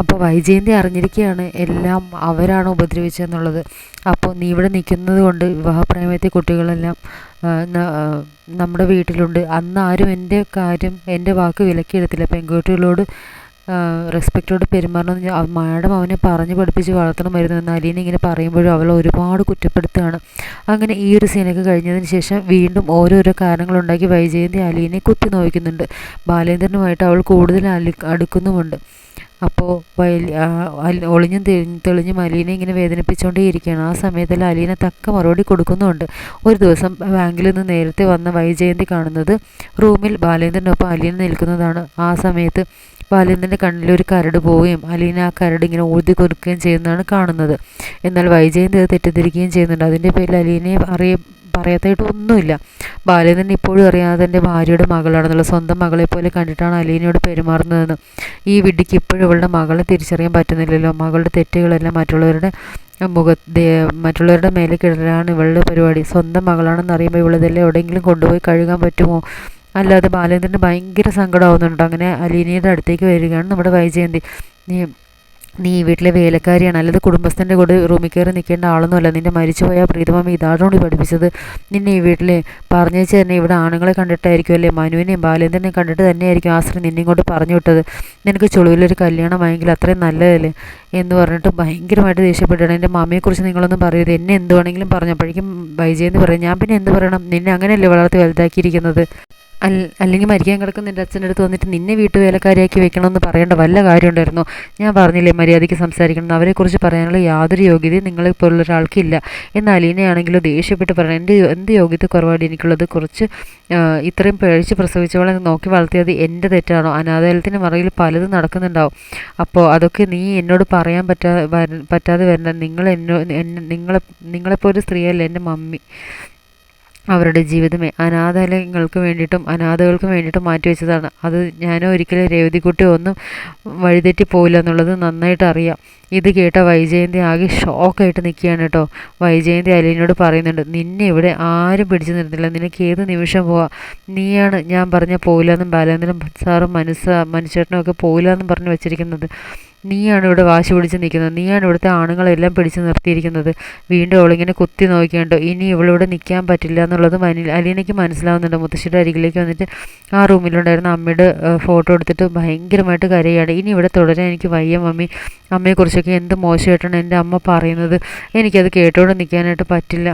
അപ്പോൾ വൈജയന്തി അറിഞ്ഞിരിക്കുകയാണ് എല്ലാം അവരാണ് ഉപദ്രവിച്ചതെന്നുള്ളത്. അപ്പോൾ നീ ഇവിടെ നിൽക്കുന്നത് കൊണ്ട് വിവാഹപ്രേമത്തെ കുട്ടികളെല്ലാം നമ്മുടെ വീട്ടിലുണ്ട്. അന്ന് ആരും എന്റെ കാര്യം എന്റെ വാക്ക് വിലക്കിയെടുത്തില്ല. പെൺകുട്ടികളോട് റെസ്പെക്റ്റോട് പെരുമാറണം മാഡം അവനെ പറഞ്ഞ് പഠിപ്പിച്ച് വളർത്തണമായിരുന്നു എന്ന് അലീന ഇങ്ങനെ പറയുമ്പോഴും അവൾ ഒരുപാട് കുറ്റപ്പെടുത്തുകയാണ്. അങ്ങനെ ഈ ഒരു സീനൊക്കെ കഴിഞ്ഞതിന് ശേഷം വീണ്ടും ഓരോരോ കാരണങ്ങളുണ്ടാക്കി വൈജയന്തി അലീനെ കുത്തി നോവിക്കുന്നുണ്ട്. ബാലേന്ദ്രനുമായിട്ട് അവൾ കൂടുതൽ അലി അടുക്കുന്നുമുണ്ട്. അപ്പോൾ ഒളിഞ്ഞും തെളിഞ്ഞും അലീനെ ഇങ്ങനെ വേദനിപ്പിച്ചുകൊണ്ടേയിരിക്കുകയാണ് ആ സമയത്തിൽ അലീന തക്ക മറുപടി കൊടുക്കുന്നുമുണ്ട്. ഒരു ദിവസം ബാങ്കിൽ നിന്ന് നേരത്തെ വന്ന വൈജയന്തി കാണുന്നത് റൂമിൽ ബാലേന്ദ്രനൊപ്പം അലീന നിൽക്കുന്നതാണ്. ആ സമയത്ത് ബാലേന്ദ്രന്റെ കണ്ണിൽ ഒരു കരട് പോവുകയും അലീന ആ കരട് ഇങ്ങനെ ഊതി കൊടുക്കുകയും ചെയ്യുന്നതാണ് കാണുന്നത്. എന്നാൽ വൈജയന്തി അത് തെറ്റിദ്ധരിക്കുകയും ചെയ്യുന്നുണ്ട്. അതിന്റെ പേരിൽ അലീനയെ അറിയ പറയാത്തായിട്ട് ഒന്നുമില്ല ബാലേന്ദ്രൻ ഇപ്പോഴും അറിയാതെ തന്റെ ഭാര്യയുടെ മകളാണെന്നുള്ള സ്വന്തം മകളെ പോലെ കണ്ടിട്ടാണ് അലീനയോട് പെരുമാറുന്നതെന്ന്. ഈ വിഡിക്ക് ഇപ്പോഴും ഇവളുടെ മകളെ തിരിച്ചറിയാൻ പറ്റുന്നില്ലല്ലോ. മകളുടെ തെറ്റുകളെല്ലാം മറ്റുള്ളവരുടെ മുഖ മറ്റുള്ളവരുടെ മേലെ കിടലാണ് ഇവളുടെ പരിപാടി. സ്വന്തം മകളാണെന്ന് അറിയുമ്പോൾ ഇവളിതെല്ലാം എവിടെയെങ്കിലും കൊണ്ടുപോയി കഴുകാൻ പറ്റുമോ? അല്ലാതെ ബാലേന്ദ്രന് ഭയങ്കര സങ്കടമാവുന്നുണ്ട് അങ്ങനെ അലീനയുടെ അടുത്തേക്ക് വരികയാണ് നമ്മുടെ വൈജയന്തി. നീ നീ ഈ വീട്ടിലെ വേലക്കാരിയാണ്. അല്ലാതെ കുടുംബസ്ഥന്റെ കൂടെ റൂമിൽ കയറി നിൽക്കേണ്ട ആളൊന്നുമല്ല നിന്നെ മരിച്ചുപോയ പ്രീതമാമി ഇതാണോടി പഠിപ്പിച്ചത്? നിന്നെ ഈ വീട്ടിൽ പറഞ്ഞേച്ച് തന്നെ ഇവിടെ ആണുങ്ങളെ കണ്ടിട്ടായിരിക്കും അല്ലേ മനുവിനെയും ബാലേന്ദ്രനെയും കണ്ടിട്ട് തന്നെയായിരിക്കും ആശ്രയം നിന്നെ ഇങ്ങോട്ട് പറഞ്ഞു വിട്ടത്. നിനക്ക് ചുളിവിലൊരു കല്യാണമായെങ്കിൽ അത്രയും നല്ലതല്ലേ? എന്ന് പറഞ്ഞിട്ട് ഭയങ്കരമായിട്ട് ദേഷ്യപ്പെട്ടാണ് എന്റെ മമ്മിയെക്കുറിച്ച് നിങ്ങളൊന്നും പറയരുത്. എന്നെ എന്ത് വേണമെങ്കിലും പറഞ്ഞപ്പോഴേക്കും വൈജയെന്ന് പറയും ഞാൻ പിന്നെ എന്ത് പറയണം? നിന്നെ അങ്ങനെയല്ലേ വളർത്തി വലുതാക്കിയിരിക്കുന്നത്? അല്ലെങ്കിൽ മരിക്കാൻ കിടക്കുന്ന എന്റെ അച്ഛന്റെ അടുത്ത് വന്നിട്ട് നിന്നെ വീട്ടുവേലക്കാരിയാക്കി വെക്കണമെന്ന് പറയേണ്ട വല്ല കാര്യമുണ്ടായിരുന്നു? ഞാൻ പറഞ്ഞില്ലേ മര്യാദയ്ക്ക് സംസാരിക്കണം. അവരെക്കുറിച്ച് പറയാനുള്ള യാതൊരു യോഗ്യതയും നിങ്ങളെ പോലുള്ള ഒരാൾക്കില്ല എന്നാൽ അലീനയാണെങ്കിലും ദേഷ്യപ്പെട്ട് പറയണം. എന്റെ എന്ത് യോഗ്യത കുറവാണ് എനിക്കുള്ളത്? കുറച്ച് ഇത്രയും പേഴിച്ച് പ്രസവിച്ചവളെ നോക്കി വളർത്തിയത് എന്റെ തെറ്റാണോ? അനാഥാലയത്തിന് മറയിൽ പലതും നടക്കുന്നുണ്ടാവും. അപ്പോൾ അതൊക്കെ നീ എന്നോട് പറയാൻ പറ്റാ പറ്റാതെ വരണ്ട. നിങ്ങൾ എന്നോ നിങ്ങളെ നിങ്ങളെപ്പോലെ സ്ത്രീയല്ല എന്റെ മമ്മി. അവരുടെ ജീവിതമേ അനാഥാലയങ്ങൾക്ക് വേണ്ടിയിട്ടും അനാഥകൾക്ക് വേണ്ടിയിട്ടും മാറ്റിവെച്ചതാണ് അത് ഞാനോ ഒരിക്കലും രേവതിക്കുട്ടി ഒന്നും വഴിതെറ്റി പോയില്ല എന്നുള്ളത് നന്നായിട്ട് അറിയാം. ഇത് കേട്ട വൈജയന്തി ആകെ ഷോക്കായിട്ട് നിൽക്കുകയാണ് കേട്ടോ. വൈജയന്തി അലീനോട് പറയുന്നുണ്ട് നിന്നെ ഇവിടെ ആരും പിടിച്ചു നിർത്തില്ല. നിനക്ക് ഏത് നിമിഷം പോവാം? നീയാണ് ഞാൻ പറഞ്ഞ പോയില്ലെന്നും ബാലേന്ദ്രൻ സാറും മനസ്സ മനുഷ്യനും ഒക്കെ പോയില്ലെന്നും പറഞ്ഞു വെച്ചിരിക്കുന്നത്. നീയാണ് ഇവിടെ വാശി പിടിച്ച് നിൽക്കുന്നത്. നീയാണ് ഇവിടുത്തെ ആണുങ്ങളെല്ലാം പിടിച്ച് നിർത്തിയിരിക്കുന്നത്. വീണ്ടും അവളിങ്ങനെ കുത്തി നോക്കിയുണ്ടോ ഇനി ഇവളിവിടെ നിൽക്കാൻ പറ്റില്ല എന്നുള്ളത് മനി അലീനയ്ക്ക് മനസ്സിലാവുന്നുണ്ട്. മുത്തശ്ശിയുടെ അരികിലേക്ക് വന്നിട്ട് ആ റൂമിലുണ്ടായിരുന്ന അമ്മയുടെ ഫോട്ടോ എടുത്തിട്ട് ഭയങ്കരമായിട്ട് കരയാണ്. ഇനി ഇവിടെ തുടരാൻ എനിക്ക് വയ്യ മമ്മി. അമ്മയെക്കുറിച്ചൊക്കെ എന്ത് മോശമായിട്ടാണ് എന്റെ അമ്മ പറയുന്നത്? എനിക്കത് കേട്ടോണ്ട് നിൽക്കാനായിട്ട് പറ്റില്ല.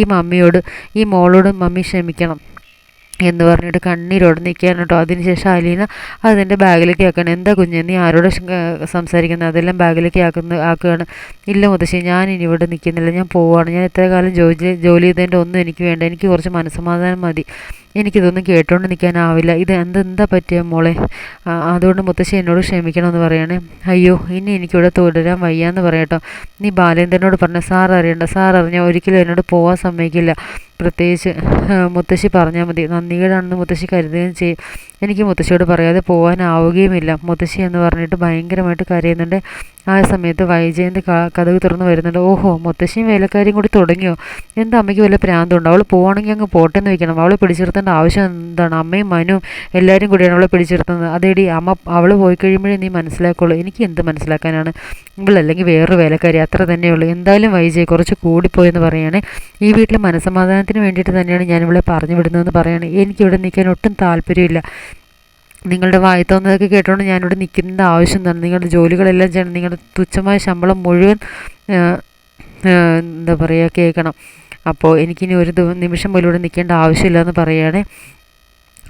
ഈ മമ്മിയോട് ഈ മോളോട് മമ്മി ക്ഷമിക്കണം. എന്ന് പറഞ്ഞിട്ട് കണ്ണീരോട് നിൽക്കുകയാണ് കേട്ടോ. അതിനുശേഷം അലീന അതിന്റെ ബാഗിലേക്ക് ആക്കണം. എന്താ കുഞ്ഞ് നീ ആരോട് സംസാരിക്കുന്നത് അതെല്ലാം ബാഗിലേക്ക് ആക്കുന്ന ആക്കുകയാണ്. ഇല്ല മുത്തശ്ശി ഞാൻ ഇനി ഇവിടെ നിൽക്കുന്നില്ല ഞാൻ പോവുകയാണ് ഞാൻ എത്ര കാലം ജോലി ജോലി ചെയ്തതിന്റെ ഒന്നും എനിക്ക് വേണ്ട. എനിക്ക് കുറച്ച് മനസ്സമാധാനം മതി. എനിക്കിതൊന്നും കേട്ടോണ്ട് നിൽക്കാനാവില്ല ഇത് എന്തെന്താ പറ്റിയ മോളെ? അതുകൊണ്ട് മുത്തശ്ശി എന്നോട് ക്ഷമിക്കണമെന്ന് പറയണേ. അയ്യോ ഇനി എനിക്കിവിടെ തുടരാൻ വയ്യാന്ന് പറയട്ടോ നീ ബാലേന്ദ്രനോട് പറഞ്ഞ സാർ അറിയണ്ട. സാർ അറിഞ്ഞാൽ ഒരിക്കലും എന്നോട് പോകാൻ സമ്മതിക്കില്ല. പ്രത്യേകിച്ച് മുത്തശ്ശി പറഞ്ഞാൽ മതി. നന്ദികേടാണെന്ന് മുത്തശ്ശി കരുതുകയും ചെയ്യും. എനിക്ക് മുത്തശ്ശിയോട് പറയാതെ പോകാനാവുകയുമില്ല മുത്തശ്ശി എന്ന് പറഞ്ഞിട്ട് ഭയങ്കരമായിട്ട് കരയുന്നുണ്ട്. ആ സമയത്ത് വൈജയന്ത് കഥക് തുറന്ന് വരുന്നുണ്ട്. ഓഹോ മുത്തശ്ശിയും വേലക്കാരിയും കൂടി തുടങ്ങിയോ? എന്താ അമ്മയ്ക്ക് വല്ല പ്രാന്തമുണ്ട് അവൾ പോകണമെങ്കിൽ അങ്ങ് പോട്ടെന്ന് വെക്കണം. അവളെ പിടിച്ചിരുത്തേണ്ട ആവശ്യം എന്താണ്? അമ്മയും മനുവും എല്ലാവരും കൂടിയാണ് അവളെ പിടിച്ചിരുത്തുന്നത്. അതേടി അമ്മ അവൾ പോയി കഴിയുമ്പോഴേ നീ മനസ്സിലാക്കുള്ളൂ. എനിക്ക് എന്ത് മനസ്സിലാക്കാനാണ്? ഇവളല്ലെങ്കിൽ വേറൊരു വേലക്കാരി അത്ര തന്നെയുള്ളൂ. എന്തായാലും വൈജയ് കുറച്ച് കൂടിപ്പോയെന്ന് പറയുകയാണ് ഈ വീട്ടിൽ മനസ്സമാധാനത്തിന് വേണ്ടിയിട്ട് തന്നെയാണ് ഞാൻ ഇവളെ പറഞ്ഞു വിടുന്നതെന്ന് പറയുകയാണ് എനിക്കിവിടെ നിൽക്കാൻ ഒട്ടും താല്പര്യമില്ല. നിങ്ങളുടെ വായി തോന്നുന്നതൊക്കെ കേട്ടുകൊണ്ട് ഞാനിവിടെ നിൽക്കേണ്ട ആവശ്യം എന്താണ് നിങ്ങളുടെ ജോലികളെല്ലാം ചെയ്യണം. നിങ്ങളുടെ തുച്ഛമായ ശമ്പളം മുഴുവൻ എന്താ പറയുക കേൾക്കണം. അപ്പോൾ എനിക്കിനി ഒരു നിമിഷം പോലും ഇവിടെ നിൽക്കേണ്ട ആവശ്യമില്ല എന്ന്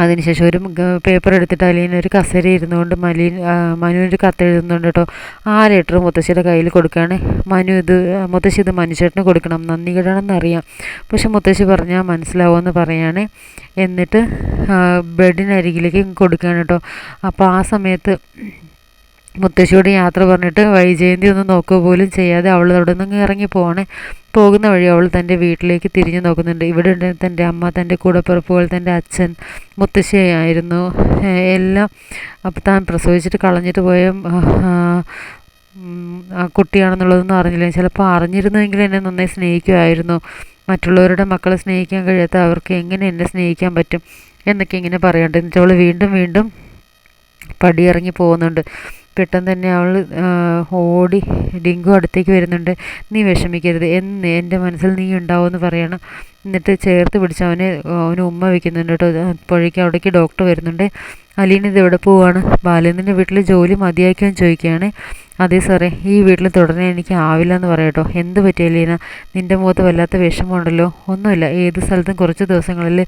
അതിനുശേഷം ഒരു പേപ്പർ എടുത്തിട്ട് അലീന ഒരു കസേര ഇരുന്നുകൊണ്ട് മലീൻ മനുവിന്റെ കത്ത് എഴുതുന്നുണ്ട് കേട്ടോ. ആ ലെറ്റർ മുത്തശ്ശിയുടെ കയ്യിൽ കൊടുക്കുകയാണ്. മനു ഇത് മുത്തശ്ശി ഇത് മനുഷ്യട്ടിന് കൊടുക്കണം. നന്ദി കിടണമെന്നറിയാം പക്ഷെ മുത്തശ്ശി പറഞ്ഞാൽ മനസ്സിലാവുമെന്ന് പറയാണ്. എന്നിട്ട് ബെഡിനരികിലേക്ക് കൊടുക്കുകയാണ് കേട്ടോ. അപ്പോൾ ആ സമയത്ത് മുത്തശ്ശിയോട് യാത്ര പറഞ്ഞിട്ട് വൈജയന്തി ഒന്നും നോക്കുക പോലും ചെയ്യാതെ അവൾ അവിടെ നിന്ന് ഇറങ്ങി പോവാണ്. പോകുന്ന വഴി അവൾ തന്റെ വീട്ടിലേക്ക് തിരിഞ്ഞു നോക്കുന്നുണ്ട്. ഇവിടെ തന്റെ അമ്മ തന്റെ കൂടപ്പിറപ്പുകൾ തന്റെ അച്ഛൻ മുത്തശ്ശിയായിരുന്നു എല്ലാം അപ്പോൾ താൻ പ്രസവിച്ചിട്ട് കളഞ്ഞിട്ട് പോയ കുട്ടിയാണെന്നുള്ളതൊന്നും അറിഞ്ഞില്ല. ചിലപ്പോൾ അറിഞ്ഞിരുന്നെങ്കിൽ എന്നെ നന്നായി സ്നേഹിക്കുമായിരുന്നു. മറ്റുള്ളവരുടെ മക്കളെ സ്നേഹിക്കാൻ കഴിയാത്ത അവർക്ക് എങ്ങനെ എന്നെ സ്നേഹിക്കാൻ പറ്റും എന്നൊക്കെ ഇങ്ങനെ പറയാണ്ട് എന്നിട്ട് അവൾ വീണ്ടും വീണ്ടും പടിയിറങ്ങി പോകുന്നുണ്ട്. പെട്ടെന്ന് തന്നെ അവൾ ഓടി ഡിങ്കു അടുത്തേക്ക് വരുന്നുണ്ട്. നീ വിഷമിക്കരുത്. എന്ന് എന്റെ മനസ്സിൽ നീ ഉണ്ടാവുമെന്ന് പറയണം. എന്നിട്ട് ചേർത്ത് പിടിച്ച് അവനെ അവന് ഉമ്മ വയ്ക്കുന്നുണ്ട് കേട്ടോ. അപ്പോഴേക്കും അവിടേക്ക് ഡോക്ടർ വരുന്നുണ്ട്. അലീന ഇത് എവിടെ പോവാണ്? ബാലേന്ദ്രന്റെ വീട്ടിൽ ജോലി മതിയാക്കിയെന്ന് ചോദിക്കുകയാണ്. അതെ സാറേ. ഈ വീട്ടിൽ തുടരാൻ എനിക്ക് ആവില്ല എന്ന് പറയട്ടോ എന്ത് പറ്റി അലീന? നിന്റെ മുഖത്ത് വല്ലാത്ത വിഷമമുണ്ടല്ലോ. ഒന്നുമില്ല. ഏത് സ്ഥലത്തും കുറച്ച് ദിവസങ്ങളിൽ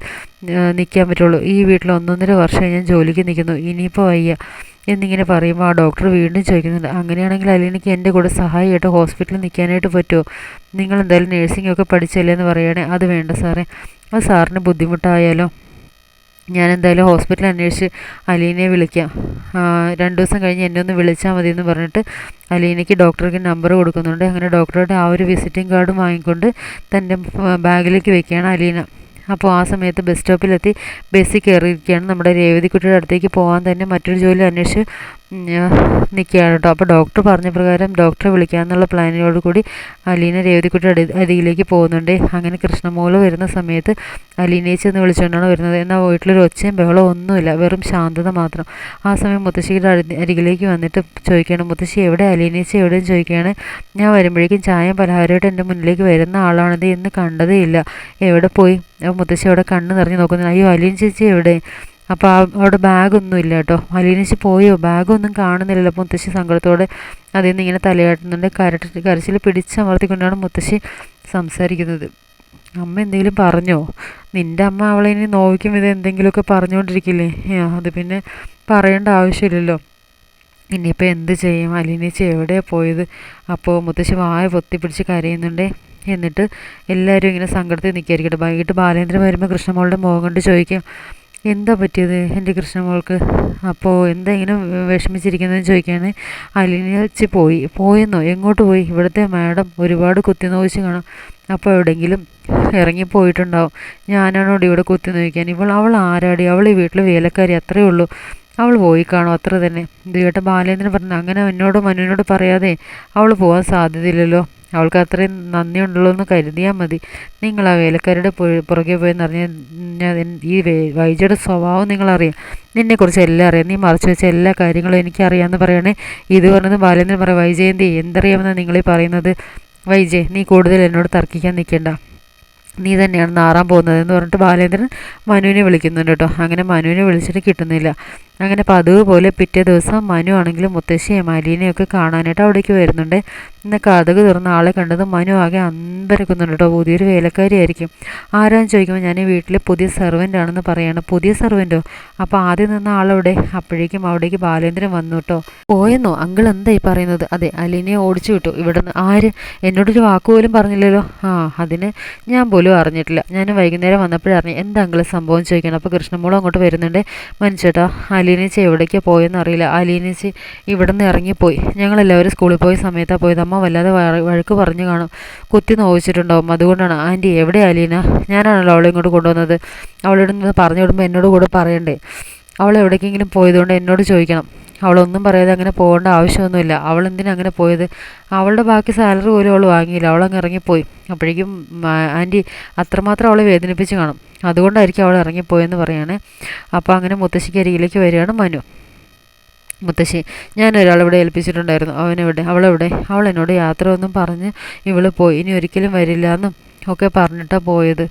നിൽക്കാൻ പറ്റുള്ളൂ. ഈ വീട്ടിൽ ഒന്നൊന്നര വർഷം ഞാൻ ജോലിക്ക് നിൽക്കുന്നു. ഇനിയിപ്പോൾ വയ്യ. എന്നിങ്ങനെ പറയുമ്പോൾ ആ ഡോക്ടർ വീണ്ടും ചോദിക്കുന്നുണ്ട് അങ്ങനെയാണെങ്കിൽ അലീനയ്ക്ക് എന്റെ കൂടെ സഹായിയായിട്ട് ഹോസ്പിറ്റലിൽ നിൽക്കാനായിട്ട് പറ്റുമോ? നിങ്ങൾ എന്തായാലും നേഴ്സിംഗ് ഒക്കെ പഠിച്ചല്ലേ എന്ന് പറയുകയാണെങ്കിൽ അത് വേണ്ട സാറേ. അത് സാറിന് ബുദ്ധിമുട്ടായാലോ? ഞാൻ എന്തായാലും ഹോസ്പിറ്റലിൽ അന്വേഷിച്ച് അലീനയെ വിളിക്കാം. രണ്ട് ദിവസം കഴിഞ്ഞ് എന്നെ ഒന്ന് വിളിച്ചാൽ മതി എന്ന് പറഞ്ഞിട്ട് അലീനയ്ക്ക് ഡോക്ടർക്ക് നമ്പർ കൊടുക്കുന്നുണ്ട്. അങ്ങനെ ഡോക്ടറുടെ ആ ഒരു വിസിറ്റിംഗ് കാർഡും വാങ്ങിക്കൊണ്ട് തന്റെ ബാഗിലേക്ക് വെക്കുകയാണ് അലീന. അപ്പോൾ ആ സമയത്ത് ബസ് സ്റ്റോപ്പിലെത്തി ബസ്സിൽ കയറിയിരിക്കുകയാണ്. നമ്മുടെ രേവതിക്കുട്ടിയുടെ അടുത്തേക്ക് പോകാൻ തന്നെ മറ്റൊരു ജോലി അന്വേഷിച്ച് നിൽക്കുകയാണ് കേട്ടോ അപ്പോൾ ഡോക്ടർ പറഞ്ഞ പ്രകാരം ഡോക്ടറെ വിളിക്കാമെന്നുള്ള പ്ലാനിനോട് കൂടി അലീന രേവതിക്കുട്ടി അരികിലേക്ക് പോകുന്നുണ്ട്. അങ്ങനെ കൃഷ്ണമോൾ വരുന്ന സമയത്ത് അലീനയെ എന്ന് വിളിച്ചുകൊണ്ടാണ് വരുന്നത്. എന്നാൽ വീട്ടിലൊരു ഒച്ചയും ബഹളം ഒന്നുമില്ല. വെറും ശാന്തത മാത്രം. ആ സമയം മുത്തശ്ശിയുടെ അരികിലേക്ക് വന്നിട്ട് ചോദിക്കുകയാണ് മുത്തശ്ശി എവിടെ? അലീനേച്ചി എവിടെയും ചോദിക്കുകയാണ്. ഞാൻ വരുമ്പോഴേക്കും ചായയും പലഹാരമായിട്ട് എന്റെ മുന്നിലേക്ക് വരുന്ന ആളാണിത് എന്ന് കണ്ടതേ ഇല്ല. എവിടെ പോയി? മുത്തശ്ശി അവിടെ കണ്ണ് നിറഞ്ഞു നോക്കുന്നു. അയ്യോ അലീൻ ചേച്ചി എവിടെ? അപ്പോൾ അവിടെ ബാഗൊന്നും ഇല്ല കേട്ടോ. അലീനച്ച് പോയോ? ബാഗൊന്നും കാണുന്നില്ലല്ലോ. മുത്തശ്ശി സങ്കടത്തോടെ അതിൽ നിന്ന് ഇങ്ങനെ തലയാട്ടുന്നുണ്ട്. കരട്ട് കരച്ചിൽ പിടിച്ചമർത്തിക്കൊണ്ടാണ് മുത്തശ്ശി സംസാരിക്കുന്നത്. അമ്മ എന്തെങ്കിലും പറഞ്ഞോ? നിന്റെ അമ്മ അവളെ ഇനി നോവിക്കും ഇത് എന്തെങ്കിലുമൊക്കെ പറഞ്ഞുകൊണ്ടിരിക്കില്ലേ അത് പിന്നെ പറയേണ്ട ആവശ്യമില്ലല്ലോ. ഇനിയിപ്പോൾ എന്ത് ചെയ്യും? അലീനേച്ചി എവിടെയാണ് പോയത്? അപ്പോൾ മുത്തശ്ശി വായ പൊത്തി പിടിച്ച് കരയുന്നുണ്ടേ. എന്നിട്ട് എല്ലാവരും ഇങ്ങനെ സങ്കടത്തിൽ നിൽക്കായിരിക്കട്ടെ വൈകിട്ട് ബാലേന്ദ്രൻ വരുമ്പോൾ കൃഷ്ണമോളുടെ മുഖം കൊണ്ട് ചോദിക്കും എന്താ പറ്റിയത് എന്റെ കൃഷ്ണമോൾക്ക്? അപ്പോൾ എന്താ ഇങ്ങനെ വിഷമിച്ചിരിക്കുന്നതെന്ന് ചോദിക്കുകയാണ് അലിനച്ച് പോയി. പോയെന്നോ? എങ്ങോട്ട് പോയി? ഇവിടുത്തെ മാഡം ഒരുപാട് കുത്തി നോവിച്ച് കാണാം. അപ്പോൾ എവിടെയെങ്കിലും ഇറങ്ങിപ്പോയിട്ടുണ്ടാവും. ഞാനാണോ ഇവിടെ കുത്തി നോക്കാൻ ഇവൾ അവൾ ആരാടി? അവൾ ഈ വീട്ടിൽ വേലക്കാരി അത്രയേ ഉള്ളൂ. അവൾ പോയി കാണും അത്ര തന്നെ. ഇത് കേട്ട ബാലേന്ദ്രൻ പറഞ്ഞു അങ്ങനെ എന്നോട് മനുവിനോട് പറയാതെ അവൾ പോകാൻ സാധ്യതയില്ലല്ലോ. അവൾക്ക് അത്രയും നന്ദിയുണ്ടല്ലോ എന്ന് കരുതിയാൽ മതി. നിങ്ങൾ ആ വേലക്കാരുടെ പുറകെ പോയെന്ന് നിറഞ്ഞ ഈ വൈജയുടെ സ്വഭാവം നിങ്ങളറിയാം. നിന്നെക്കുറിച്ച് എല്ലാം അറിയാം. നീ മറച്ചു വെച്ച എല്ലാ കാര്യങ്ങളും എനിക്കറിയാമെന്ന് പറയണേ. ഇത് പറഞ്ഞത് ബാലേന്ദ്രൻ പറയാം വൈജയന്തി എന്തറിയാമെന്നാണ് നിങ്ങളീ പറയുന്നത്? വൈജയ് നീ കൂടുതൽ എന്നോട് തർക്കിക്കാൻ നിൽക്കേണ്ട നീ തന്നെയാണ് നാറാൻ പോകുന്നത് എന്ന് പറഞ്ഞിട്ട് ബാലേന്ദ്രൻ മനുവിനെ വിളിക്കുന്നുണ്ട് കേട്ടോ. അങ്ങനെ മനുവിനെ വിളിച്ചിട്ട് കിട്ടുന്നില്ല. അങ്ങനെ പതിവ് പോലെ പിറ്റേ ദിവസം മനു ആണെങ്കിലും മുത്തശ്ശിയെ അലീനയൊക്കെ കാണാനായിട്ട് അവിടേക്ക് വരുന്നുണ്ട്. ഇന്ന് കഥക് തുറന്ന ആളെ കണ്ടത് മനു ആകെ അന്തരക്കുന്നുണ്ട് കേട്ടോ. പുതിയൊരു വേലക്കാരിയായിരിക്കും ആരാന്ന് ചോദിക്കുമ്പോൾ ഞാൻ ഈ വീട്ടിലെ പുതിയ സെർവന്റ് ആണെന്ന് പറയാണ്. പുതിയ സെർവന്റോ അപ്പോൾ ആദ്യം നിന്ന ആളവിടെ? അപ്പോഴേക്കും അവിടേക്ക് ബാലേന്ദ്രൻ വന്നു കേട്ടോ. പോയെന്നോ? അങ്കിൾ എന്തായി പറയുന്നത്? അതെ അലീനയെ ഓടിച്ചു വിട്ടു. ഇവിടെ നിന്ന് ആര്? എന്നോടൊരു വാക്ക് പോലും പറഞ്ഞില്ലല്ലോ. ആ അതിന് ഞാൻ പോലും അറിഞ്ഞിട്ടില്ല. ഞാൻ വൈകുന്നേരം വന്നപ്പോഴറിഞ്ഞു എന്താ അങ്കിൾ സംഭവം ചോദിക്കണം. അപ്പോൾ കൃഷ്ണമോളും അങ്ങോട്ട് വരുന്നുണ്ട്. മനുഷ്യട്ടാ അലീനച്ചി എവിടേക്കാണ് പോയെന്ന് അറിയില്ല. അലീനച്ചി ഇവിടെ നിന്ന് ഇറങ്ങിപ്പോയി. ഞങ്ങളെല്ലാവരും സ്കൂളിൽ പോയ സമയത്താണ് പോയത്. അമ്മ വല്ലാതെ വഴക്ക് പറഞ്ഞു കാണും. കുത്തി നോവിച്ചിട്ടുണ്ടാവും. അതുകൊണ്ടാണ് ആന്റി എവിടെ അലീന? ഞാനാണല്ലോ അവളെ ഇങ്ങോട്ട് കൊണ്ടുവന്നത്. അവളോട് പറഞ്ഞു വിടുമ്പോൾ എന്നോട് കൂടെ പറയണ്ടേ? അവൾ എവിടേക്കെങ്കിലും പോയതുകൊണ്ട് എന്നോട് ചോദിക്കണം. അവളൊന്നും പറയാതെ അങ്ങനെ പോകേണ്ട ആവശ്യമൊന്നുമില്ല. അവൾ എന്തിനാ അങ്ങനെ പോയത്? അവളുടെ ബാക്കി സാലറി പോലും അവൾ വാങ്ങിയില്ല. അവളങ്ങ് ഇറങ്ങിപ്പോയി. അപ്പോഴേക്കും ആന്റി അത്രമാത്രം അവളെ വേദനിപ്പിച്ച് കാണും. അതുകൊണ്ടായിരിക്കും അവൾ ഇറങ്ങിപ്പോയെന്ന് പറയുകയാണ് അപ്പോൾ അങ്ങനെ മുത്തശ്ശിക്ക് അരികിലേക്ക് വരികയാണ് മനു. മുത്തശ്ശി ഞാൻ ഒരാളിവിടെ ഏൽപ്പിച്ചിട്ടുണ്ടായിരുന്നു. അവനെവിടെ? അവളെവിടെ? അവൾ എന്നോട് യാത്ര ഒന്നും പറഞ്ഞ് ഇവൾ പോയി. ഇനി ഒരിക്കലും വരില്ല എന്നും ഒക്കെ പറഞ്ഞിട്ടാണ് പോയത്.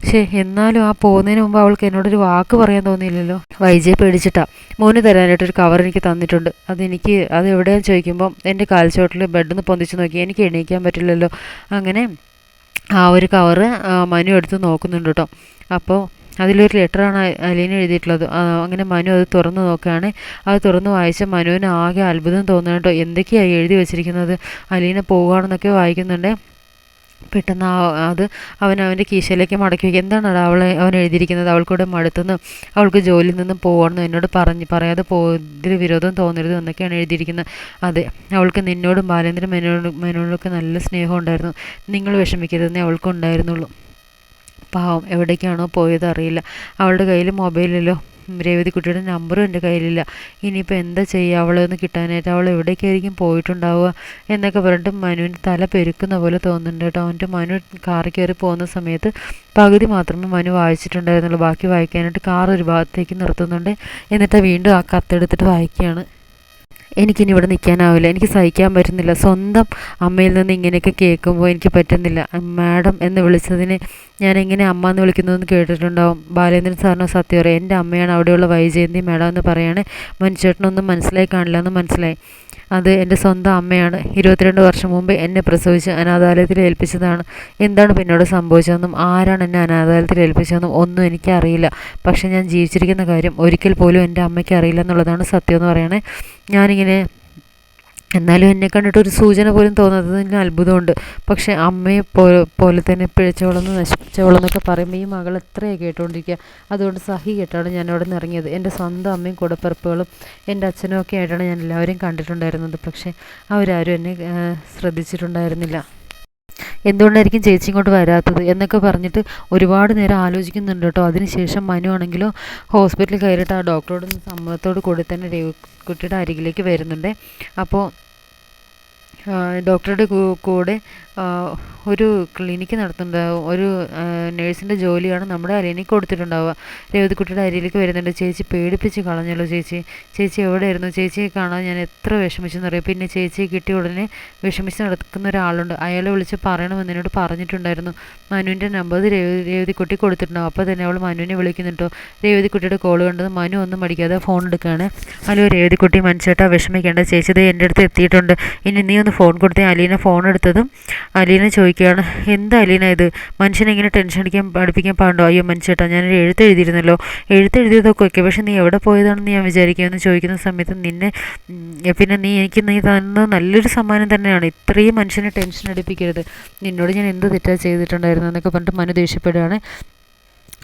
പക്ഷേ എന്നാലും ആ പോകുന്നതിന് മുമ്പ് അവൾക്ക് എന്നോടൊരു വാക്ക് പറയാൻ തോന്നിയില്ലല്ലോ. വൈജയെ പേടിച്ചിട്ടാ. മോന് തരാനായിട്ടൊരു കവർ എനിക്ക് തന്നിട്ടുണ്ട്. അതെനിക്ക് അത് എവിടെയാന്ന് ചോദിക്കുമ്പോൾ എന്റെ കാൽച്ചോട്ടിൽ ബെഡിൽ പൊന്തിച്ച് നോക്കി. എനിക്ക് എണീക്കാൻ പറ്റില്ലല്ലോ. അങ്ങനെ ആ ഒരു കവറ് മനു എടുത്ത് നോക്കുന്നുണ്ട് കേട്ടോ അപ്പോൾ അതിലൊരു ലെറ്ററാണ് അലീന എഴുതിയിട്ടുള്ളത്. അങ്ങനെ മനു അത് തുറന്നു നോക്കുകയാണ്. അത് തുറന്ന് വായിച്ച മനുവിന് ആകെ അത്ഭുതം തോന്നുന്നുണ്ടോ എന്തൊക്കെയാണ് എഴുതി വെച്ചിരിക്കുന്നത്? അലീന പോവുകയാണെന്നൊക്കെ വായിക്കുന്നുണ്ട്. പെട്ടെന്ന് അത് അവൻ അവന്റെ കീശയിലേക്ക് മടക്കി വയ്ക്കുക എന്താണ് അവൾ അവൻ എഴുതിയിരിക്കുന്നത്? അവൾക്കൂടെ മടുത്തുനിന്ന് അവൾക്ക് ജോലിയിൽ നിന്ന് പോകണമെന്ന് എന്നോട് പറഞ്ഞ് പറയാതെ പോയതിൽ വിരോധം തോന്നരുത് എന്നൊക്കെയാണ് എഴുതിയിരിക്കുന്നത്. അതെ അവൾക്ക് നിന്നോടും ബാലേന്ദ്രൻ മേനോടും മേനോടൊക്കെ നല്ല സ്നേഹം ഉണ്ടായിരുന്നു. നിങ്ങൾ വിഷമിക്കരുതെന്നേ അവൾക്കുണ്ടായിരുന്നുള്ളൂ. പാവം എവിടേക്കാണോ പോയത് അറിയില്ല അവളുടെ കയ്യിൽ മൊബൈലിലോ രേവതിക്കുട്ടിയുടെ നമ്പറും എന്റെ കയ്യിലില്ല. ഇനിയിപ്പോൾ എന്താ ചെയ്യുക അവളെ ഒന്ന് കിട്ടാനായിട്ട് അവൾ എവിടേക്കായിരിക്കും പോയിട്ടുണ്ടാവുക എന്നൊക്കെ പറഞ്ഞിട്ട് മനുവിന്റെ തല പെരുക്കുന്ന പോലെ തോന്നുന്നുണ്ട് കേട്ടോ. അവന്റെ മനു കാറിൽ കയറി പോകുന്ന സമയത്ത് പകുതി മാത്രമേ മനു വായിച്ചിട്ടുണ്ടായിരുന്നുള്ളൂ. ബാക്കി വായിക്കാനായിട്ട് കാർ ഒരു ഭാഗത്തേക്ക് നിർത്തുന്നുണ്ട്. എന്നിട്ട് വീണ്ടും ആ കത്തെടുത്തിട്ട് വായിക്കുകയാണ്. എനിക്കിനി ഇവിടെ നിൽക്കാനാവില്ല എനിക്ക് സഹിക്കാൻ പറ്റുന്നില്ല. സ്വന്തം അമ്മയിൽ നിന്ന് ഇങ്ങനെയൊക്കെ കേൾക്കുമ്പോൾ എനിക്ക് പറ്റുന്നില്ല. മാഡം എന്ന് വിളിച്ചതിന് ഞാൻ എങ്ങനെ അമ്മ എന്ന് വിളിക്കുന്നതെന്ന് കേട്ടിട്ടുണ്ടാവും. ബാലേന്ദ്രൻ സാറിനോ സത്യം എന്റെ അമ്മയാണ് അവിടെയുള്ള വൈജയന്തി മാഡം എന്ന് പറയാണ്. മനുഷ്യേട്ടനൊന്നും മനസ്സിലായി കാണില്ല എന്ന് മനസ്സിലായി. അത് എന്റെ സ്വന്തം അമ്മയാണ്. ഇരുപത്തിരണ്ട് വർഷം മുമ്പ് എന്നെ പ്രസവിച്ച് അനാഥാലയത്തിൽ ഏൽപ്പിച്ചതാണ്. എന്താണ് പിന്നോട് സംഭവിച്ചതെന്നും ആരാണ് എന്നെ അനാഥാലയത്തിൽ ഏൽപ്പിച്ചതെന്നും ഒന്നും എനിക്കറിയില്ല. പക്ഷേ ഞാൻ ജീവിച്ചിരിക്കുന്ന കാര്യം ഒരിക്കൽ പോലും എന്റെ അമ്മയ്ക്ക് അറിയില്ല എന്നുള്ളതാണ് സത്യം എന്ന് പറയണേ. ഞാനിങ്ങനെ എന്നാലും എന്നെ കണ്ടിട്ട് ഒരു സൂചന പോലും തോന്നാത്തതിന് അത്ഭുതമുണ്ട്. പക്ഷെ അമ്മയെ പോലെ പോലെ തന്നെ പിഴച്ചവളെന്ന് നശിപ്പിച്ചവളെന്നൊക്കെ പറയുമ്പോൾ ഈ മകൾ എത്രയാണ് കേട്ടുകൊണ്ടിരിക്കുക അതുകൊണ്ട് സഹി കേട്ടാണ് ഞാൻ അവിടെ നിന്ന് ഇറങ്ങിയത്. എന്റെ സ്വന്തം അമ്മയും കൂടപ്പിറപ്പുകളും എന്റെ അച്ഛനും ഒക്കെ ആയിട്ടാണ് ഞാൻ എല്ലാവരെയും കണ്ടിട്ടുണ്ടായിരുന്നത്. പക്ഷേ അവരാരും എന്നെ ശ്രദ്ധിച്ചിട്ടുണ്ടായിരുന്നില്ല. എന്തുകൊണ്ടായിരിക്കും ചേച്ചി ഇങ്ങോട്ട് വരാത്തത് എന്നൊക്കെ പറഞ്ഞിട്ട് ഒരുപാട് നേരം ആലോചിക്കുന്നുണ്ട് കേട്ടോ. അതിനുശേഷം മനു ആണെങ്കിലോ ഹോസ്പിറ്റലിൽ കയറിയിട്ട് ആ ഡോക്ടറോട് സമ്മതത്തോട് കൂടി തന്നെ രവിക്കുട്ടിയുടെ അരികിലേക്ക് വരുന്നുണ്ട്. അപ്പോൾ ഡോക്ടറുടെ കൂടെ ഒരു ക്ലിനിക്ക് നടത്തുന്നുണ്ട്. ഒരു നേഴ്സിന്റെ ജോലിയാണ് നമ്മുടെ അലീനയ്ക്ക് കൊടുത്തിട്ടുണ്ടാവുക. രേവതിക്കുട്ടിയുടെ അരിയിലേക്ക് വരുന്നുണ്ട്. ചേച്ചി പേടിപ്പിച്ച് കളഞ്ഞല്ലോ ചേച്ചി. ചേച്ചി എവിടെയായിരുന്നു? ചേച്ചിയെ കാണാൻ ഞാൻ എത്ര വിഷമിച്ചെന്ന് അറിയാം. പിന്നെ ചേച്ചിയെ കിട്ടിയ ഉടനെ വിഷമിച്ച് നടക്കുന്ന ഒരാളുണ്ട്. അയാളെ വിളിച്ച് പറയണമെന്ന് എന്നോട് പറഞ്ഞിട്ടുണ്ടായിരുന്നു. മനുവിന്റെ നമ്പർ രേവതി രേവതിക്കുട്ടി കൊടുത്തിട്ടുണ്ടാവും. അപ്പോൾ തന്നെ അവൾ മനുവിനെ വിളിക്കുന്നുണ്ടോ രേവതിക്കുട്ടിയുടെ കോൾ കണ്ടത് മനു ഒന്നും മടിക്കാതെ ഫോൺ എടുക്കുകയാണ്. ഹലോ രേവതിക്കുട്ടി മനുഷ്യട്ടാ വിഷമിക്കേണ്ട. ചേച്ചി ഇത് എന്റെ അടുത്ത് എത്തിയിട്ടുണ്ട്. ഇനി നീ ഒന്ന് ഫോൺ കൊടുത്ത് അലീന ഫോൺ എടുത്തതും അലീന ചോദിക്കുകയാണ് എന്താ അലീന ഇത്? മനുഷ്യനെ ഇങ്ങനെ ടെൻഷൻ അടിക്കാൻ പഠിപ്പിക്കാൻ പാടുണ്ടോ? അയ്യോ മനുഷ്യട്ടാ ഞാനൊരു എഴുത്ത് എഴുതിയിരുന്നല്ലോ എഴുത്ത് എഴുതിയതൊക്കെ ഓക്കെ പക്ഷെ നീ എവിടെ പോയതാണെന്ന് ഞാൻ വിചാരിക്കുമെന്ന് ചോദിക്കുന്ന സമയത്ത് നിന്നെ പിന്നെ നീ എനിക്ക് നീ തന്ന നല്ലൊരു സമ്മാനം തന്നെയാണ്. ഇത്രയും മനുഷ്യനെ ടെൻഷൻ അടിപ്പിക്കരുത്. നിന്നോട് ഞാൻ എന്ത് തെറ്റാ ചെയ്തിട്ടുണ്ടായിരുന്നു എന്നൊക്കെ പറഞ്ഞിട്ട് മനു ദേഷ്യപ്പെടുകയാണ്.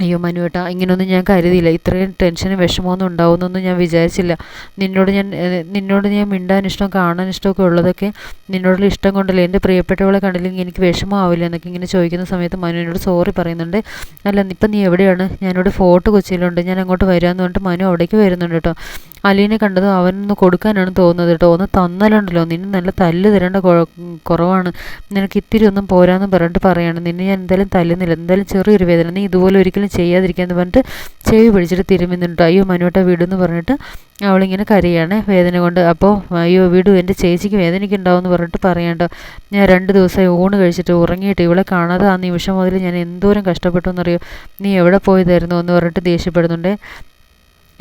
അയ്യോ മനുവേട്ടാ ഇങ്ങനെയൊന്നും ഞാൻ കരുതിയില്ല. ഇത്രയും ടെൻഷനും വിഷമമൊന്നും ഉണ്ടാവുമെന്നൊന്നും ഞാൻ വിചാരിച്ചില്ല. നിന്നോട് ഞാൻ നിന്നോട് ഞാൻ മിണ്ടാൻ ഇഷ്ടം കാണാൻ ഇഷ്ടമൊക്കെ ഉള്ളതൊക്കെ നിന്നോടുള്ള ഇഷ്ടം കൊണ്ടല്ലേ? എന്റെ പ്രിയപ്പെട്ടവളെ കണ്ടില്ലെങ്കിൽ എനിക്ക് വിഷമമാവില്ല എന്നൊക്കെ ഇങ്ങനെ ചോദിക്കുന്ന സമയത്ത് മനു എന്നോട് സോറി പറയുന്നുണ്ട്. അല്ല ഇപ്പം നീ എവിടെയാണ്? ഞാനിവിടെ ഫോട്ടോ കൊച്ചിയിലുണ്ട്. ഞാൻ അങ്ങോട്ട് വരാമെന്ന് പറഞ്ഞിട്ട് മനു അവിടേക്ക് വരുന്നുണ്ട് കേട്ടോ. അലീനെ കണ്ടത് അവനൊന്ന് കൊടുക്കാനാണ് തോന്നുന്നത് കേട്ടോ. ഒന്ന് തന്നലുണ്ടല്ലോ. നിന്നെ നല്ല തല്ല് തരേണ്ട കുറവാണ്. നിനക്ക് ഇത്തിരി ഒന്നും പോരാന്ന് പറഞ്ഞിട്ട് പറയാണ്. നിന്നെ ഞാൻ എന്തായാലും തല്ലുന്നില്ല. എന്തായാലും ചെറിയൊരു വേദന. നീ ഇതുപോലെ ഒരിക്കലും ചെയ്യാതിരിക്കാന്ന് പറഞ്ഞിട്ട് ചെവി പിടിച്ചിട്ട് തിരുമ്മുന്നുണ്ട് അയ്യോ മനുവേട്ട വീടെന്ന് പറഞ്ഞിട്ട് അവളിങ്ങനെ കരയാണ് വേദന കൊണ്ട്. അപ്പോൾ അയ്യോ വിടു എന്റെ ചേച്ചിക്ക് വേദനയ്ക്കുണ്ടാവും എന്ന് പറഞ്ഞിട്ട് പറയണ്ട ഞാൻ രണ്ട് ദിവസമായി ഊണ് കഴിച്ചിട്ട് ഉറങ്ങിയിട്ട് ഇവളെ കാണാതെ ആ നിമിഷം മുതൽ ഞാൻ എന്തോരം കഷ്ടപ്പെട്ടു എന്നറിയോ? നീ എവിടെ പോയതായിരുന്നു എന്ന് പറഞ്ഞിട്ട് ദേഷ്യപ്പെടുന്നുണ്ട്.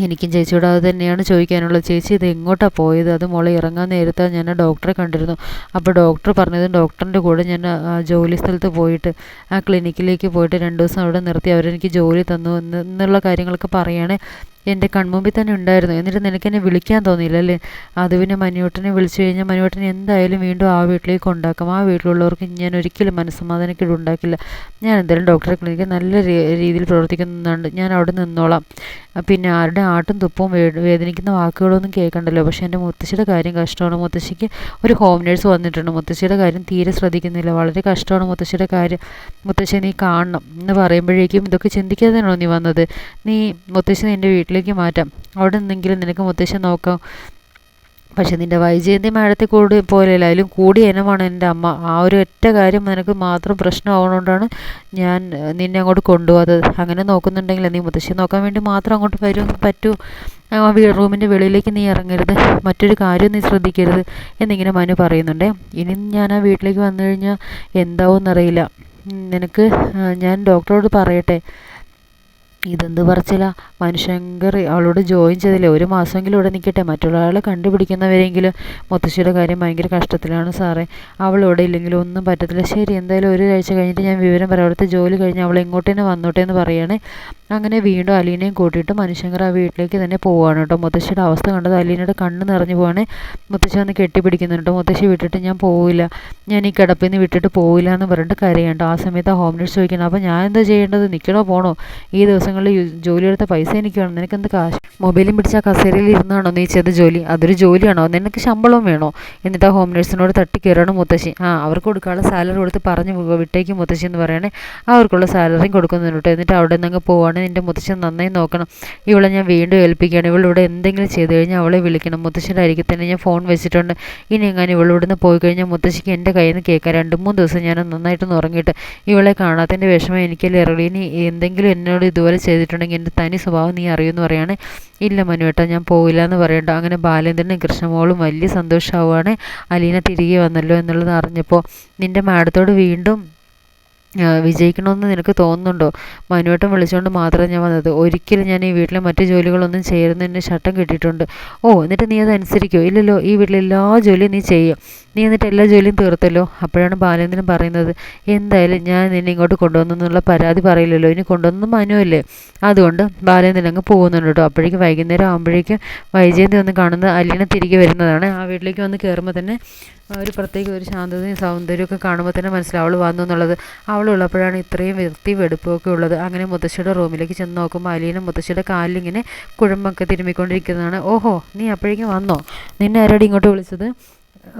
എനിക്കും ചേച്ചിയോട് അത് തന്നെയാണ് ചോദിക്കാനുള്ളത് ചേച്ചി ഇത് എങ്ങോട്ടാണ് പോയത്? അത് മോളെ ഇറങ്ങാൻ നേരത്തെ ഞാൻ ഡോക്ടറെ കണ്ടിരുന്നു. അപ്പോൾ ഡോക്ടർ പറഞ്ഞത് ഡോക്ടറിന്റെ കൂടെ ഞാൻ ജോലി സ്ഥലത്ത് പോയിട്ട് ആ ക്ലിനിക്കിലേക്ക് പോയിട്ട് രണ്ട് ദിവസം അവിടെ നിർത്തി. അവരെനിക്ക് ജോലി തന്നു എന്നുള്ള കാര്യങ്ങളൊക്കെ പറയുകയാണെങ്കിൽ എന്റെ കൺമുമ്പിൽ തന്നെ ഉണ്ടായിരുന്നു. എന്നിട്ട് നിനക്ക് എന്നെ വിളിക്കാൻ തോന്നിയില്ല അല്ലേ? അത് പിന്നെ മനുവേട്ടനെ വിളിച്ചു കഴിഞ്ഞാൽ മനുവേട്ടനെ എന്തായാലും വീണ്ടും ആ വീട്ടിലേക്ക് ഉണ്ടാക്കും ആ വീട്ടിലുള്ളവർക്ക് ഞാൻ ഒരിക്കലും മനസ്സമാധാനക്കേട് ഉണ്ടാക്കില്ല. ഞാൻ എന്തായാലും ഡോക്ടറെ ക്ലിനിക്ക് നല്ല രീതിയിൽ പ്രവർത്തിക്കുന്നുണ്ട്. ഞാൻ അവിടെ നിന്നോളാം. പിന്നെ ആരുടെ ആട്ടും തുപ്പും വേദനിക്കുന്ന വാക്കുകളൊന്നും കേൾക്കണ്ടല്ലോ. പക്ഷേ എന്റെ മുത്തശ്ശിയുടെ കാര്യം കഷ്ടമാണ്. മുത്തശ്ശിക്ക് ഒരു ഹോം നേഴ്സ് വന്നിട്ടുണ്ട്. മുത്തശ്ശിയുടെ കാര്യം തീരെ ശ്രദ്ധിക്കുന്നില്ല. വളരെ കഷ്ടമാണ് മുത്തശ്ശിയുടെ കാര്യം. മുത്തശ്ശി നീ കാണണം എന്ന് പറയുമ്പോഴേക്കും ഇതൊക്കെ ചിന്തിക്കാതെയാണോ നീ വന്നത്? നീ മുത്തശ്ശി നിന്റെ വീട്ടിലേക്ക് മാറ്റാം. അവിടെ നിന്നെങ്കിലും നിനക്ക് മുത്തശ്ശൻ നോക്കാം. പക്ഷെ നിന്റെ വൈജയന്തി മാഡത്തെ കൂടി പോലെയല്ല അതിലും കൂടി ഇനമാണ് എന്റെ അമ്മ. ആ ഒരു ഒറ്റ കാര്യം നിനക്ക് മാത്രം പ്രശ്നമാവുന്നതുകൊണ്ടാണ് ഞാൻ നിന്നെ അങ്ങോട്ട് കൊണ്ടുപോകാത്തത്. അങ്ങനെ നോക്കുന്നുണ്ടെങ്കിൽ നീ മുത്തശ്ശി നോക്കാൻ വേണ്ടി മാത്രം അങ്ങോട്ട് വരും പറ്റൂ. റൂമിന്റെ വെളിയിലേക്ക് നീ ഇറങ്ങരുത്. മറ്റൊരു കാര്യം നീ ശ്രദ്ധിക്കരുത് എന്നിങ്ങനെ മനു പറയുന്നുണ്ട്. ഇനി ഞാൻ ആ വീട്ടിലേക്ക് വന്നു കഴിഞ്ഞാൽ എന്താവും എന്നറിയില്ല. നിനക്ക് ഞാൻ ഡോക്ടറോട് പറയട്ടെ. ഇതെന്ത് പറച്ചില്ല മനുശങ്കർ അവളോട് ജോയിൻ ചെയ്തില്ലേ? ഒരു മാസമെങ്കിലും ഇവിടെ നിൽക്കട്ടെ. മറ്റുള്ള ആളെ കണ്ടുപിടിക്കുന്നവരെങ്കിലും മുത്തശ്ശിയുടെ കാര്യം ഭയങ്കര കഷ്ടത്തിലാണ് സാറേ. അവളോടെ ഇല്ലെങ്കിലും ഒന്നും പറ്റത്തില്ല. ശരി എന്തായാലും ഒരു ആഴ്ച കഴിഞ്ഞിട്ട് ഞാൻ വിവരം പറയാം. അവിടുത്തെ ജോലി കഴിഞ്ഞ് അവൾ എങ്ങോട്ടേന്ന് വന്നോട്ടെ എന്ന് പറയുകയാണ് അങ്ങനെ വീണ്ടും അലീനയും കൂട്ടിയിട്ട് മനുഷ്യങ്കർ ആ വീട്ടിലേക്ക് തന്നെ പോവുകയാണ് കേട്ടോ. മുത്തശ്ശിയുടെ അവസ്ഥ കണ്ടത് അലീനയുടെ കണ്ണ് നിറഞ്ഞു പോവാണ്. മുത്തശ്ശി വന്ന് കെട്ടിപ്പിടിക്കുന്നുണ്ട് മുത്തശ്ശി വിട്ടിട്ട് ഞാൻ പോവില്ല. ഞാൻ ഈ കിടപ്പിൽ നിന്ന് വിട്ടിട്ട് പോവില്ല എന്ന് പറഞ്ഞിട്ട് കരയുണ്ട്. ആ സമയത്ത് ഹോം നേഴ്സ് ചോദിക്കണം അപ്പോൾ ഞാൻ എന്താ ചെയ്യേണ്ടത്? നിൽക്കണോ പോണോ? ഈ ദിവസങ്ങളിൽ ജോലിയെടുത്ത പൈസ എനിക്ക് വേണം? നിനക്ക് എന്ത് കാശ്? മൊബൈലും പിടിച്ച കസേരയിൽ ഇരുന്നാണോ നീ ചെയ്ത ജോലി? അതൊരു ജോലിയാണോ? നിനക്ക് ശമ്പളം വേണോ? എന്നിട്ട് ആ ഹോം നേഴ്സിനോട് തട്ടി കയറണം മുത്തശ്ശി. ആ അവർക്ക് കൊടുക്കാനുള്ള സാലറി കൊടുത്ത് പറഞ്ഞു വിട്ടേക്ക് മുത്തശ്ശി എന്ന് പറയണേ. അവർക്കുള്ള സാലറിയും കൊടുക്കുന്നുണ്ട് എന്നിട്ട് അവിടെ നിന്ന് അങ്ങ് പോവാണ്. നിന്റെ മുത്തശ്ശൻ നന്നായി നോക്കണം. ഇവളെ ഞാൻ വീണ്ടും ഏൽപ്പിക്കുകയാണ്. ഇവളിവിടെ എന്തെങ്കിലും ചെയ്തു കഴിഞ്ഞാൽ അവളെ വിളിക്കണം. മുത്തശ്ശന്റെ അരികിൽ തന്നെ ഞാൻ ഫോൺ വെച്ചിട്ടുണ്ട്. ഇനി എങ്ങനെ ഇവളിവിടുന്ന് പോയി കഴിഞ്ഞാൽ മുത്തശ്ശിക്ക് എന്റെ കയ്യിൽ നിന്ന് കേൾക്കാം. രണ്ട് മൂന്ന് ദിവസം ഞാൻ നന്നായിട്ടൊന്ന് ഉറങ്ങിയിട്ട് ഇവളെ കാണാത്തതിന്റെ വിഷമം എനിക്കല്ലേ അറിയുള്ളൂ. ഇനി എന്തെങ്കിലും എന്നോട് ഇതുപോലെ ചെയ്തിട്ടുണ്ടെങ്കിൽ എന്റെ തനി സ്വഭാവം നീ അറിയുമെന്ന് പറയുകയാണ് ഇല്ല മനുവേട്ട ഞാൻ പോവില്ല എന്ന് പറയണ്ട. അങ്ങനെ ബാലേന്ദ്രനും കൃഷ്ണമോളും വലിയ സന്തോഷമാവുകയാണ് അലീന തിരികെ വന്നല്ലോ എന്നുള്ളത് അറിഞ്ഞപ്പോൾ നിന്റെ മാഡത്തോട് വീണ്ടും വിജയിക്കണമെന്ന് നിനക്ക് തോന്നുന്നുണ്ടോ? മനുവേട്ടൻ വിളിച്ചുകൊണ്ട് മാത്രമേ ഞാൻ വന്നത്. ഒരിക്കലും ഞാൻ ഈ വീട്ടിലെ മറ്റു ജോലികളൊന്നും ചെയ്യുന്നതിന് ഷട്ടം കിട്ടിയിട്ടുണ്ട്. ഓ എന്നിട്ട് നീ അത് അനുസരിക്കുമോ ഇല്ലല്ലോ ഈ വീട്ടിലെ എല്ലാ ജോലിയും നീ ചെയ്യും. നീ എന്നിട്ട് എല്ലാ ജോലിയും തീർത്തല്ലോ? അപ്പോഴാണ് ബാലേന്ദ്രൻ പറയുന്നത് എന്തായാലും ഞാൻ നിന്നെ ഇങ്ങോട്ട് കൊണ്ടുവന്നെന്നുള്ള പരാതി പറയില്ലല്ലോ. ഇനി കൊണ്ടുവന്നത് മനുവല്ലേ? അതുകൊണ്ട് ബാലേന്ദ്രൻ അങ്ങ് പോകുന്നുണ്ട് കേട്ടോ. അപ്പോഴേക്കും വൈകുന്നേരം ആകുമ്പോഴേക്കും വൈജയന്തി വന്ന് കാണുന്നത് അലീന തിരികെ വരുന്നതാണ്. ആ വീട്ടിലേക്ക് വന്ന് കയറുമ്പോൾ തന്നെ ഒരു പ്രത്യേക ഒരു ശാന്തതയും സൗന്ദര്യമൊക്കെ കാണുമ്പോൾ തന്നെ മനസ്സിലാവൾ അവൾ വന്നു എന്നുള്ളത്. അവളുള്ളപ്പോഴാണ് ഇത്രയും വൃത്തി വെടുപ്പൊക്കെ ഉള്ളത്. അങ്ങനെ മുത്തശ്ശിയുടെ റൂമിലേക്ക് ചെന്ന് നോക്കുമ്പോൾ അലീന മുത്തശ്ശിയുടെ കാലിലിങ്ങനെ കുഴമ്പൊക്കെ തിരുമ്മിക്കൊണ്ടിരിക്കുന്നതാണ്. ഓഹോ നീ അപ്പോഴേക്കും വന്നോ? നിന്നെ ആരോട് ഇങ്ങോട്ട് വിളിച്ചത്?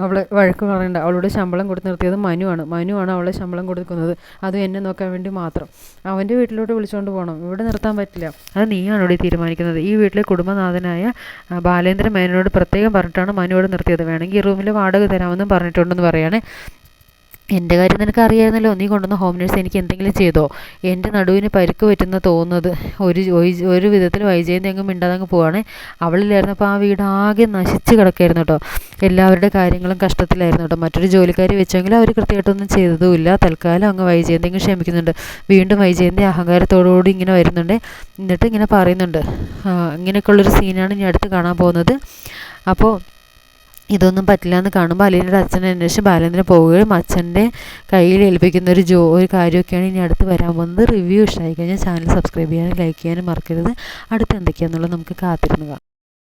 അവളെ വഴക്ക് പറയണ്ട. അവളോട് ശമ്പളം കൊടുത്ത് നിർത്തിയത് മനുവാണ്. മനുവാണ് അവളെ ശമ്പളം കൊടുക്കുന്നത്. അത് എന്നെ നോക്കാൻ വേണ്ടി മാത്രം. അവന്റെ വീട്ടിലോട്ട് വിളിച്ചുകൊണ്ട് പോകണം ഇവിടെ നിർത്താൻ പറ്റില്ല. അത് നീയാണ് ഇവിടെ തീരുമാനിക്കുന്നത്. ഈ വീട്ടിലെ കുടുംബനാഥനായ ബാലേന്ദ്രൻ മേനോട് പ്രത്യേകം പറഞ്ഞിട്ടാണ് മനുവോട് നിർത്തിയത്. വേണമെങ്കിൽ ഈ റൂമിൽ വാടക തരാമെന്നും പറഞ്ഞിട്ടുണ്ടെന്ന് പറയാണ്. എന്റെ കാര്യം നിനക്ക് അറിയായിരുന്നല്ലോ നീ കൊണ്ടുവന്ന ഹോം നേഴ്സ് എനിക്ക് എന്തെങ്കിലും ചെയ്തോ? എന്റെ നടുവിന് പരിക്ക് പറ്റുന്ന തോന്നുന്നത്. ഒരു ഒരു വിധത്തിൽ വൈജയന്തി അങ്ങ് മിണ്ടാതെ അങ്ങ് പോവാണ്. അവളില്ലായിരുന്നപ്പോൾ ആ വീട് ആകെ നശിച്ച് കിടക്കായിരുന്നു കേട്ടോ. എല്ലാവരുടെ കാര്യങ്ങളും കഷ്ടത്തിലായിരുന്നു കേട്ടോ. മറ്റൊരു ജോലിക്കാരി വെച്ചെങ്കിലും അവർ കൃത്യമായിട്ടൊന്നും ചെയ്തതുമില്ല. തൽക്കാലം അങ്ങ് വൈജയന്തി അങ്ങ് ക്ഷമിക്കുന്നുണ്ട്. വീണ്ടും വൈജയന്തി അഹങ്കാരത്തോടുകൂടി ഇങ്ങനെ വരുന്നുണ്ട്. എന്നിട്ട് ഇങ്ങനെ പറയുന്നുണ്ട്. ഇങ്ങനെയൊക്കെ ഇങ്ങനെയൊക്കെയുള്ളൊരു സീനാണ് ഇനി അടുത്ത് കാണാൻ പോകുന്നത്. അപ്പോൾ ഇതൊന്നും പറ്റില്ല എന്ന് കാണുമ്പോൾ അലീനയുടെ അച്ഛൻ അന്വേഷിച്ച് ബാലേന്ദ്രൻ പോവുകയും അച്ഛന്റെ കയ്യിൽ ഏൽപ്പിക്കുന്ന ഒരു ജോ ഒരു കാര്യമൊക്കെയാണ് ഇനി അടുത്ത് വരാൻ പോകുന്നത്. റിവ്യൂ ഇഷ്ടമായി കഴിഞ്ഞാൽ ചാനൽ സബ്സ്ക്രൈബ് ചെയ്യാനും ലൈക്ക് ചെയ്യാനും മറക്കരുത്. അടുത്ത് എന്തൊക്കെയാണെന്നുള്ളത് നമുക്ക് കാത്തിരുന്ന്